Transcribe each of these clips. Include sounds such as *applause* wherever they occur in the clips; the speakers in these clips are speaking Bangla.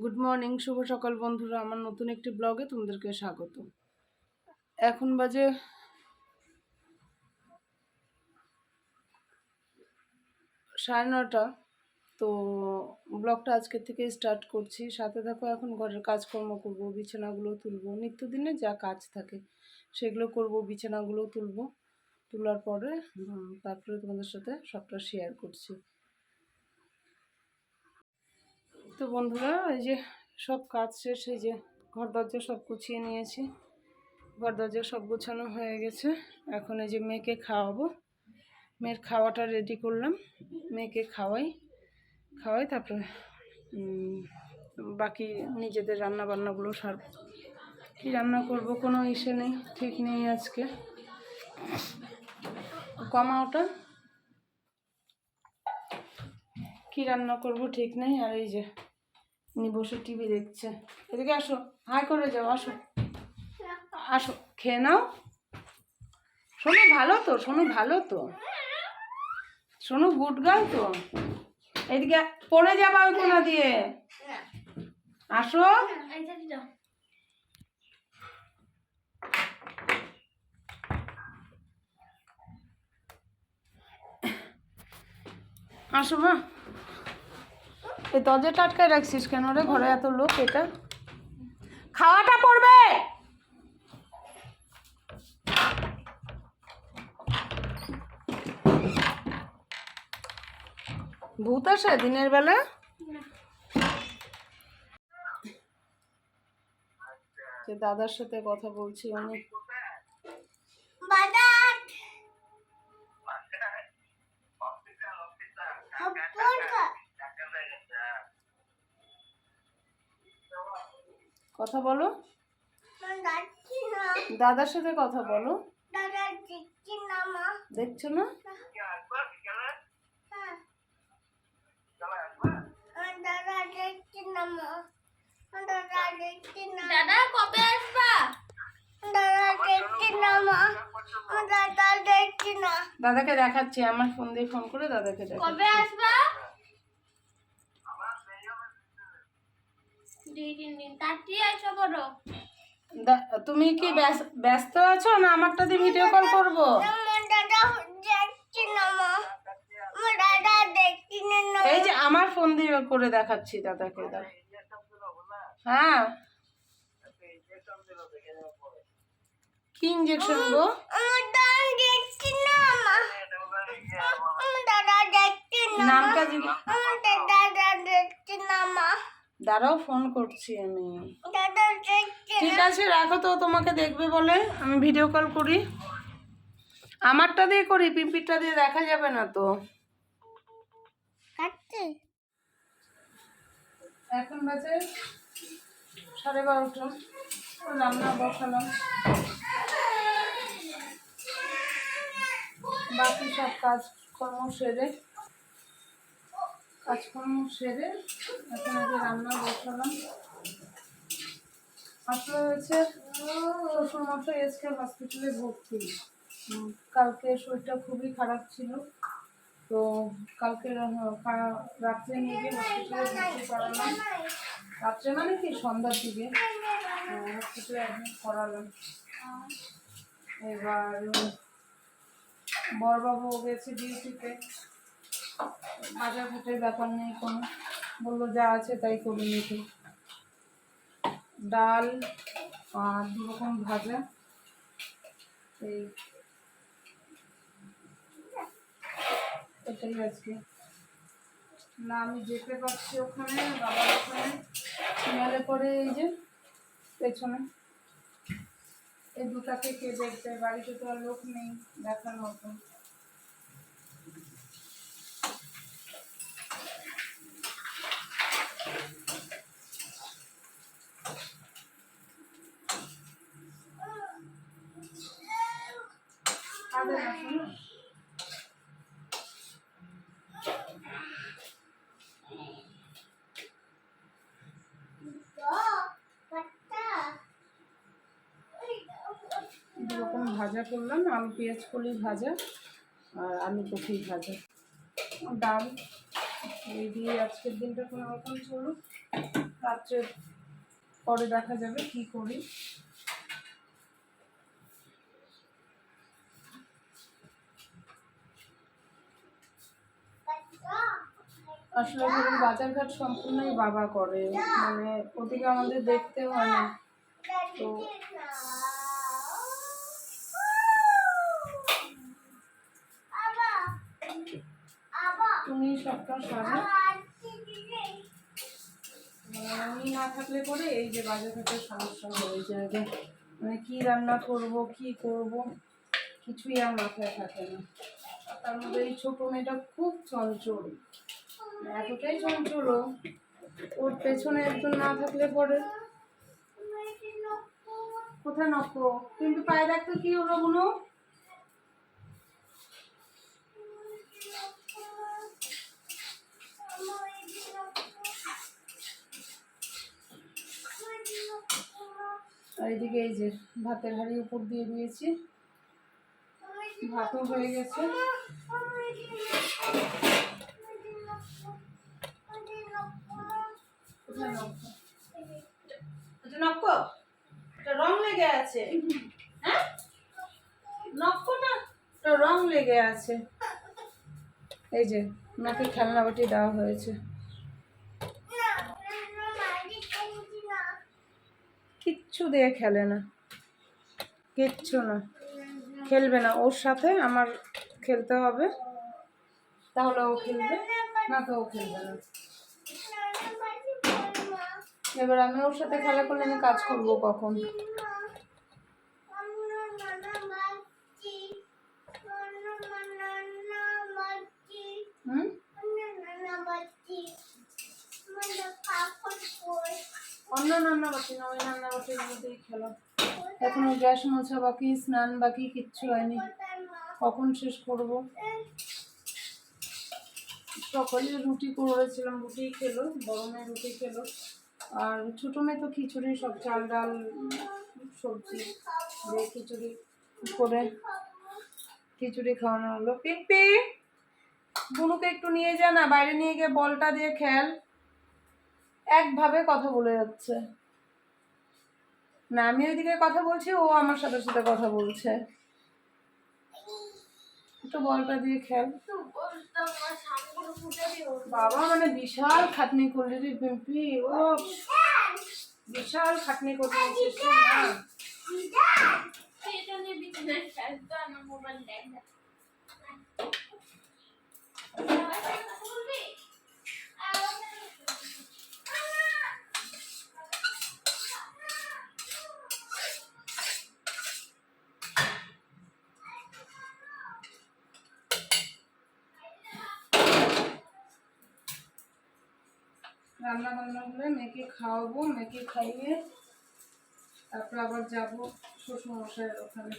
গুড মর্নিং শুভ সকাল বন্ধুরা। আমার নতুন একটি ব্লগে তোমাদেরকে স্বাগত। এখন বাজে সাড়ে নটা তো ব্লগটা আজকে থেকে স্টার্ট করছি। সাথে থাকো, এখন ঘরের কাজকর্ম করব, বিছানাগুলো তুলবো। নিত্যদিনে যা কাজ থাকে সেগুলো করব, বিছানাগুলো তুলবো। তোলার পরে তারপরে তোমাদের সাথে সবটা শেয়ার করছি। তো বন্ধুরা, এই যে সব কাজ শেষ, এই যে ঘর দরজা সব গুছিয়ে নিয়েছি। ঘর দরজা সব গুছানো হয়ে গেছে। এখন এই যে মেয়েকে খাওয়াবো। মেয়ের খাওয়াটা রেডি করলাম। মেয়েকে খাওয়াই খাওয়াই তারপরে বাকি নিজেদের রান্না বান্নাগুলো সার কী রান্না করব কোনো ইসে নেই, ঠিক নেই আজকে। কমা ওটা। কি রান্না করব ঠিক নেই, আর এই যে উনি বসে টিভি দেখছে। এদিকে আসো, হাই করে যাও, আসো। আসো, খেয়ে নাও। শোনো ভালো তো শোনো ভালো তো। শোনো গুড গার্ল তো। এদিকে পড়ে যাবা ওই কোনা দিয়ে। আসো। আসো মা এই দরজা টাটকায় রাখছিস কেন রে? ঘরে এত লোক এটা? খাওয়াটা পড়বে! ভূত আসে দিনের বেলা? যে দাদার সাথে কথা বলছি অনেক কথা বলো। দাদার সাথে কথা বলো। দেখছ না? দাদা কবে আসবা? দাদাকে দেখাচ্ছি আমার ফোন দিয়ে ফোন করে দাদাকে কবে আসবা? দুই তিন দিন। তাড়াতাড়ি আসো করো তুমি কি ব্যস- ব্যস্ত আছো না আমারটা দিয়ে ভিডিও কল করব? এই যে আমার ফোন দিয়ে করে দেখাচ্ছি দাদাকে হ্যাঁ। কি ইঞ্জেকশন গো? নামটা দিবি দাঁড়াও ফোন করছি আমি। ঠিক আছে রাখো তো তোমাকে দেখবে বলে আমি ভিডিও কল করি। আমারটা দিয়ে করি পিম্পিটা দিয়ে দেখা যাবে না তো। এখন বাজে সাড়ে বারোটা। রান্না বসালাম। বাকি সব কাজকর্ম সেরে কাজকর্ম সেরে এখন আগে রান্না বসালাম। আসলে হয়েছে শ্বশুর মশাই এসকে হসপিটালে ভর্তি। কালকে শরীরটা খুবই খারাপ ছিল। তো কালকে রাত্রে নিয়ে গিয়ে হসপিটালে ভর্তি করালাম। রাত্রে মানে কি? সন্ধ্যার দিকে। হসপিটালে অ্যাডমিট করালাম। এবার উম, বড়বাবু গেছে ডিউটিতে বাজার ঘাটের ব্যাপার নেই, কোনো বলল যা আছে তাই করে নিতে। ডাল, আর দু রকম ভাজা। এই এটাই আজকে। না, আমি যেতে পারছি ওখানে, বাবার ওখানে। সিনালে পরে এই যে পেছনে। এই দুটাকে কে দেখবে বাড়িতে তো আর লোক নেই দেখার মতো রকম ভাজা করলাম, আলু, পেঁয়াজ, কলি ভাজা আর আলু কফি ভাজা। ডাল, এই দিয়ে আজকের দিনটা কোনো রকম চলুক। রাত্রে পরে দেখা যাবে কি করি। আসলে ধরুন বাজারঘাট সম্পূর্ণই বাবা করে। মানে ওদিকে আমাদের দেখতে হয় না। তো তুমি সবটা সারা। মানে আমি না থাকলে পরে এই যে বাজারঘাটের সমস্যা হয়ে যায় মানে কি রান্না করব, কি করব, কিছুই আর মাথায় থাকে না। তার মধ্যে এই ছোটো মেয়েটা খুব চঞ্চল। মানে এতটাই চঞ্চল ওর পেছনে একজন না থাকলে পরে। কোথায় কিন্তু পায়ে কি হলো গুলো এই যে ভাতের হাঁড়ি উপর দিয়ে দিয়েছি। ভাতও হয়ে গেছে। এটা রং লেগে আছে। হ্যাঁ? না লেগে আছে। এই যে, ওনাকে খেলনা বাটি দেওয়া হয়েছে। কিচ্ছু দিয়ে খেলে না। কিচ্ছু না। খেলবে না, ওর সাথে আমার খেলতে হবে। তাহলে ও খেলবে, না তো ও খেলবে না। এবার আমি ওর সাথে খেলা করলে আমি কাজ করব কখন? অন্য রান্না বাকি না, ওই রান্না বাকির মধ্যেই খেলো। এখনও গ্যাস মোছা বাকি, স্নান বাকি, কিচ্ছু হয়নি। কখন শেষ করব? সকালে রুটি করেছিলাম, রুটি খেলো, গরমে রুটি খেলো। আর ছোটো মেয়ে তো খিচুড়ি, সব চাল ডাল, সবজি দিয়ে খিচুড়ি করে খিচুড়ি খাওয়ানো হলো। পিম্পি, বুনুকে একটু নিয়ে যা না, বাইরে নিয়ে গিয়ে বলটা দিয়ে খেল। একভাবে কথা বলে যাচ্ছে। না, আমি ওইদিকে কথা বলছি, ও আমার সাথে সাথে কথা বলছে একটু বলটা দিয়ে খেল বাবা মানে বিশাল খাটনি করলি রে পিম্পি, ও বিশাল খাটনি করে দিয়েছিস রে মা। এটা নিয়ে বিছানায় ফেলতো আমার মোবাইল রান্না বান্না করে মেয়েকে খাওয়াবো মেয়েকে খাইয়ে তারপর আবার যাব শ্বশুর মশাইয়ের ওখানে।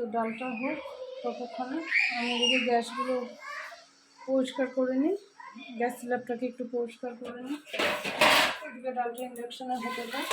তো ডালটা হোক, ততক্ষণে আমি এদিকে গ্যাসগুলো পরিষ্কার করে নিই, গ্যাস স্ল্যাবটাকে একটু পরিষ্কার করে নিই। এদিকে ডালটা ইন্ডাকশনে হতে দেয়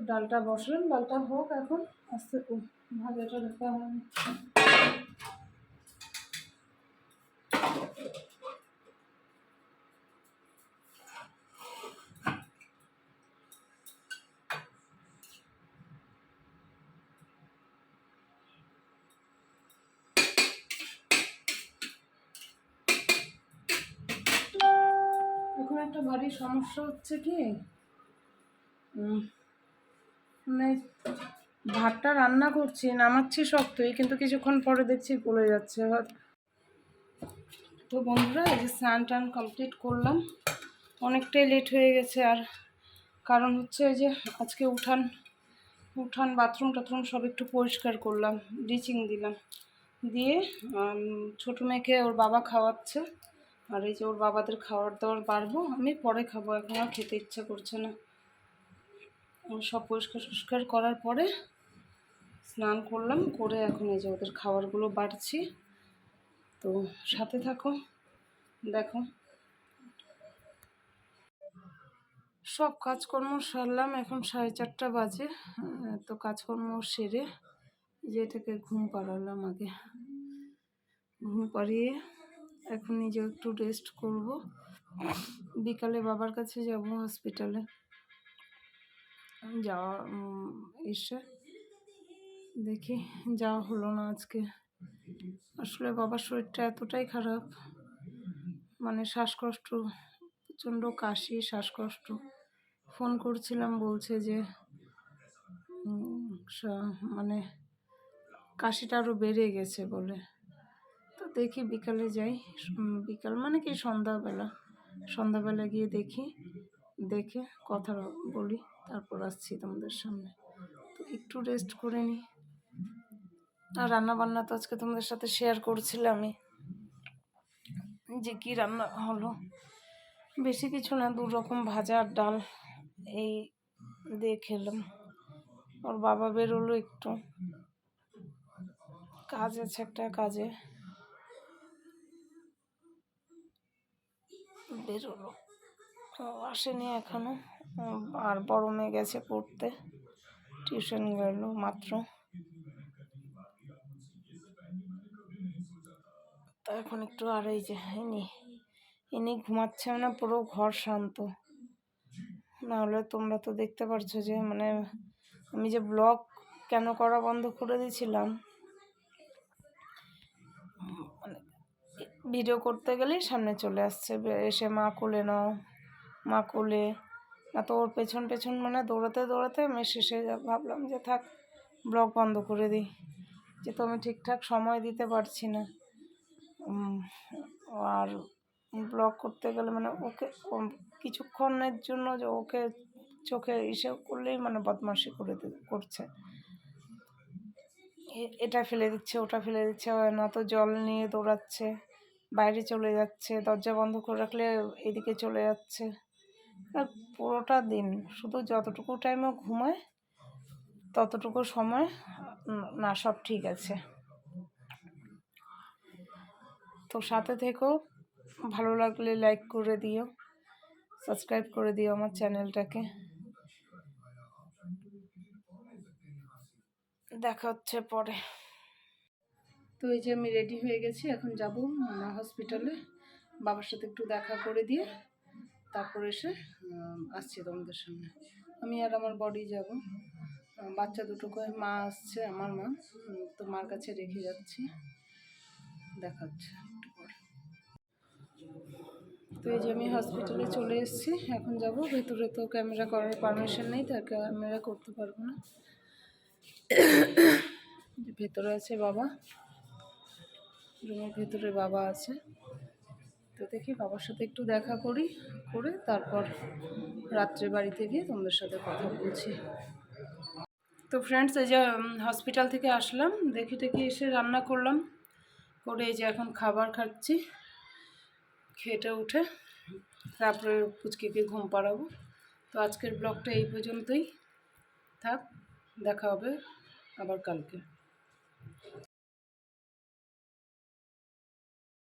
তো ডালটা বসলেন ডালটা হোক এখন। আস্তে ভাজাটা দেখা হয় একটা ভারী সমস্যা হচ্ছে কি? মানে ভাতটা রান্না করছি, নামাচ্ছি শক্তই, কিন্তু কিছুক্ষণ পরে দেখছি গলে যাচ্ছে হয়তো তো বন্ধুরা, এই যে স্নান টান কমপ্লিট করলাম। অনেকটাই লেট হয়ে গেছে, আর কারণ হচ্ছে এই যে আজকে উঠান উঠান বাথরুম টাথরুম সব একটু পরিষ্কার করলাম ব্লিচিং দিলাম। দিয়ে ছোটো মেয়েকে ওর বাবা খাওয়াচ্ছে, আর এই যে ওর বাবাদের খাওয়ার দাওয়ার বাড়বো, আমি পরে খাব, এখন আর খেতে ইচ্ছা করছে না। সব পরিষ্কার টরিষ্কার করার পরে স্নান করলাম, করে এখন এই যে ওদের খাবারগুলো বাড়ছি। তো সাথে থাকো, দেখো। সব কাজকর্ম সারলাম, এখন সাড়ে চারটা বাজে। তো কাজকর্ম সেরে যেটাকে ঘুম পাড়ালাম আগে। ঘুম পাড়িয়ে এখন নিজে একটু রেস্ট করব। বিকালে বাবার কাছে যাব হসপিটালে যাওয়া এসে দেখি যাওয়া হলো না আজকে। আসলে বাবার শরীরটা এতটাই খারাপ মানে শ্বাসকষ্ট, প্রচণ্ড কাশি, শ্বাসকষ্ট। ফোন করছিলাম, বলছে যে মানে কাশিটা আরও বেড়ে গেছে বলে। তো দেখি বিকালে যাই বিকাল মানে কি সন্ধ্যাবেলা। সন্ধ্যাবেলা গিয়ে দেখি, দেখে কথা বলি। তারপর আসছি তোমাদের সামনে। তো একটু রেস্ট করে নিই আর রান্না বান্না তো আজকে তোমাদের সাথে শেয়ার করছিলামই। যে কি রান্না হলো। বেশি কিছু না, দু রকম ভাজা আর ডাল এই দিয়ে খেলাম। ওর বাবা বেরোলো একটু। কাজ আছে একটা কাজে। বেরোলো। আসেনি এখনও। আর বড় মেয়ে গেছে পড়তে। টিউশন গেল মাত্র। তা এখন একটু আর এই যে, ইনি ইনি ঘুমাচ্ছে মানে পুরো ঘর শান্ত। নাহলে তোমরা তো দেখতে পারছ যে মানে আমি যে ব্লগ কেন করা বন্ধ করে দিয়েছিলাম। মানে ভিডিও করতে গেলেই সামনে চলে আসছে। এসে মা কোলে নাও, মা কোলে না তো ওর পেছন পেছন মানে দৌড়াতে দৌড়াতে আমি শেষে ভাবলাম যে থাক ব্লগ বন্ধ করে দিই। যে তো আমি ঠিকঠাক সময় দিতে পারছি না। আর ব্লগ করতে গেলে মানে ওকে কিছুক্ষণের জন্য যে ওকে চোখে ইসে করলেই মানে বদমাশি করে করছে। এটা ফেলে দিচ্ছে, ওটা ফেলে দিচ্ছে না তো জল নিয়ে দৌড়াচ্ছে, বাইরে চলে যাচ্ছে, দরজা বন্ধ করে রাখলে এদিকে চলে যাচ্ছে। পুরোটা দিন, শুধু যতটুকু টাইমে ঘুমায়, ততটুকু সময় না, সব ঠিক আছে। তো সাথে থেকেও ভালো লাগলে লাইক করে দিও সাবস্ক্রাইব করে দিও আমার চ্যানেলটাকে দেখা হচ্ছে পরে। তো এই যে আমি রেডি হয়ে গেছি, এখন যাব হসপিটালে বাবার সাথে একটু দেখা করে দিয়ে তারপর এসে আসছি তোমাদের সামনে। আমি আর আমার বডি যাব। বাচ্চা দুটোকে, মা আসছে, আমার মা। তো মার কাছে রেখে যাচ্ছি। দেখাচ্ছে তো এই যে আমি হসপিটালে চলে এসেছি। এখন যাব। ভেতরে তো ক্যামেরা করার পারমিশন নেই, তার ক্যামেরা করতে পারব না। *coughs* ভেতরে আছে বাবা। রুমের ভেতরে বাবা আছে। তো দেখি বাবার সাথে একটু দেখা করি, করে তারপর রাত্রে বাড়িতে গিয়ে তোমাদের সাথে কথা বলছি। তো ফ্রেন্ডস এই যে হসপিটাল থেকে আসলাম, দেখি টেখে এসে রান্না করলাম, করে এই যে এখন খাবার খাচ্ছি খেটে উঠে তারপরে পুচকিকে ঘুম পাড়াবো। তো আজকের ব্লগটা এই পর্যন্তই, থাক, দেখা হবে আবার কালকে।